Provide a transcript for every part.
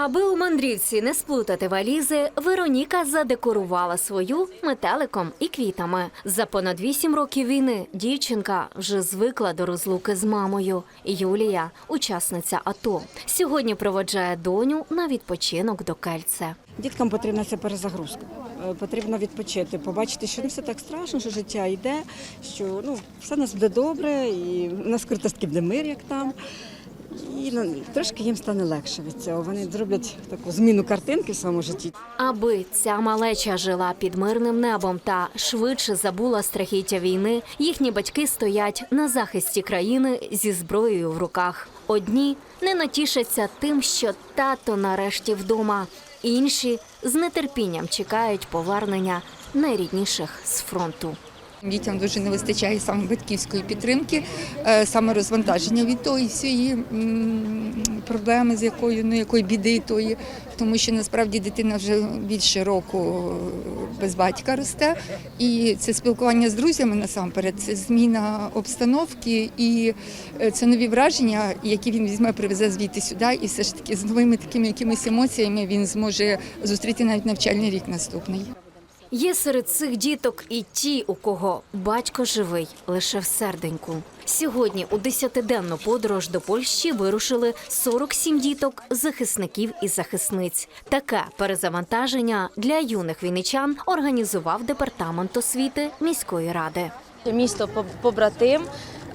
Аби у мандрівці не сплутати валізи, Вероніка задекорувала свою метеликом і квітами. За понад вісім років війни дівчинка вже звикла до розлуки з мамою. Юлія, учасниця АТО, сьогодні проводжає доню на відпочинок до Кельце. Діткам потрібна ця перезагрузка. Е, Потрібно відпочити, побачити, що не все так страшно, що життя йде, що ну, все у нас буде добре, і у нас таки буде мир, як там. І ну, трошки їм стане легше від цього. Вони зроблять таку зміну картинки в своєму житті. Аби ця малеча жила під мирним небом та швидше забула страхіття війни, їхні батьки стоять на захисті країни зі зброєю в руках. Одні не натішаться тим, що тато нарешті вдома, інші з нетерпінням чекають повернення найрідніших з фронту. Дітям дуже не вистачає саме батьківської підтримки, е, саме розвантаження від тої всієї проблеми, з якою ну якої біди тої, тому що насправді дитина вже більше року е, без батька росте, і це спілкування з друзями насамперед, це зміна обстановки і е, це нові враження, які він візьме, привезе звідти сюди, і все ж таки з новими такими якимись емоціями він зможе зустріти навіть навчальний рік наступний. Є серед цих діток і ті, у кого батько живий лише в серденьку. Сьогодні у десятиденну подорож до Польщі вирушили 47 діток, захисників і захисниць. Таке перезавантаження для юних війничан організував департамент освіти міської ради. Місто по- побратим.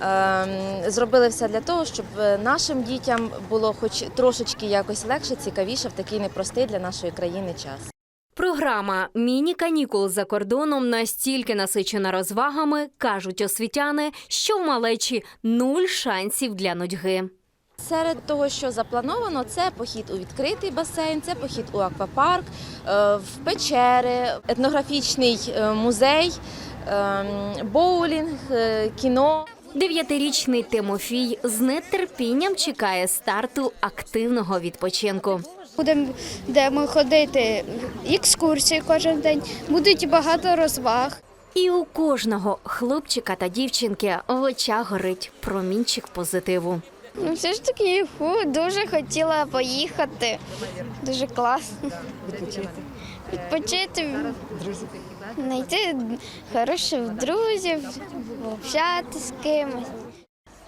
ем, Зробили все для того, щоб нашим дітям було хоч трошечки якось легше, цікавіше в такий непростий для нашої країни час. Програма міні-канікул за кордоном настільки насичена розвагами, кажуть освітяни, що в малечі нуль шансів для нудьги. Серед того, що заплановано, це похід у відкритий басейн, це похід у аквапарк, е, в печери, етнографічний е, музей, ем, боулінг, е, кіно. Дев'ятирічний Тимофій з нетерпінням чекає старту активного відпочинку. Будемо будемо ходити екскурсії кожен день. Будуть багато розваг. І у кожного хлопчика та дівчинки в очах горить промінчик позитиву. Ну, все ж таки, фу, дуже хотіла поїхати. Дуже класно. Відпочити. Відпочити, знайти хороших друзів, общати з кимось.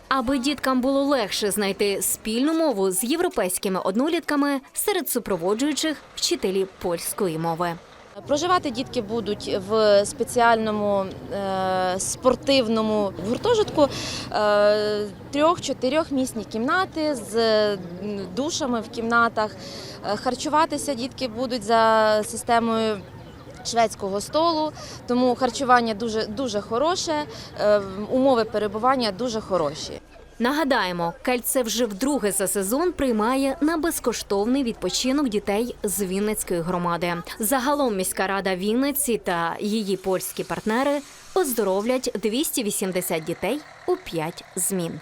Аби діткам було легше знайти спільну мову з європейськими однолітками серед супроводжуючих вчителі польської мови. Проживати дітки будуть в спеціальному е, спортивному гуртожитку е, трьох-чотирьох місні кімнати з душами в кімнатах. Е, Харчуватися дітки будуть за системою. Шведського столу, тому харчування дуже дуже хороше, е, умови перебування дуже хороші. Нагадаємо, Кельце вже вдруге за сезон приймає на безкоштовний відпочинок дітей з Вінницької громади. Загалом міська рада Вінниці та її польські партнери оздоровлять 280 дітей у 5 змін.